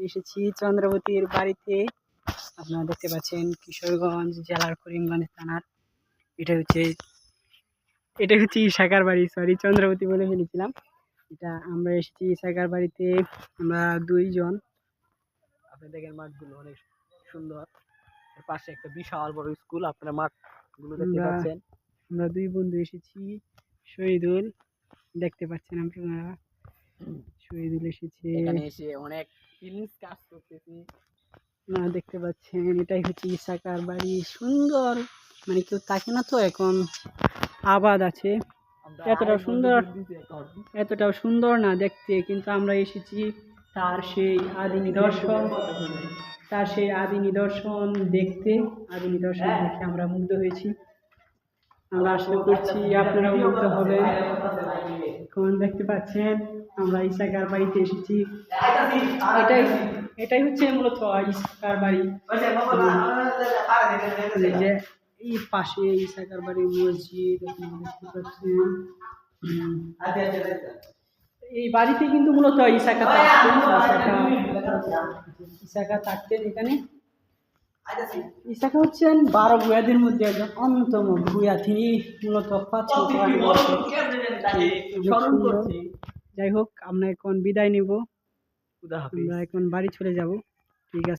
এসেছি চন্দ্রবতীর বাড়িতে। আপনারা দেখতে পাচ্ছেন কিশোরগঞ্জ জেলার করিমগঞ্জ থানার। এটা হচ্ছে এটা হচ্ছে ইশাকার বাড়ি সরি চন্দ্রবতী বলে ফেলেছিলাম। এটা আমরা এসেছি ইশাকার বাড়িতে আমরা দুইজন। আপনি দেখেন মাঠগুলো অনেক সুন্দর। এর পাশে একটা বিশাল বড় স্কুল আপনারা মাঠগুলো দেখতে পাচ্ছেন। আমরা দুই বন্ধু এসেছি শহীদুল দেখতে পাচ্ছেন আপনারা। শহীদুল এসেছে। এখানে এসে অনেক ফিলিংস কাজ করতেছি। আপনারা দেখতে পাচ্ছেন এটাই হচ্ছে ইসাকার বাড়ি। সুন্দর। মানে কেউ থাকে না তো এখন। আবাদ আছে। আমরা এতটা সুন্দর। এতটাও সুন্দর না দেখতে কিন্তু আমরা এসেছি তার সেই আদি নিদর্শন। তার সেই আদি নিদর্শন দেখতে। আদি নিদর্শন দেখে আমরা মুগ্ধ হয়েছি। আমরা আশা করছি আপনারাও মুগ্ধ হবেন। এখন দেখতে পাচ্ছেন আমরা ইসাকার বাড়িতে এসেছি। এটাই এটাই হচ্ছে মূলত ইসাকার বাড়ি। যে এই পাশে ইসাকার বাড়ির মসজিদ এই বাড়িতে কিন্তু মূলত ইসাকা থাকতেন ইসাকা থাকতেন এখানে। ইসাকা হচ্ছেন বারো ভূয়াদের মধ্যে একজন অন্যতম ভূয়া। তিনি মূলত যাই হোক আমরা এখন বিদায় নিব। আমরা এখন বাড়ি চলে যাব। ঠিক আছে।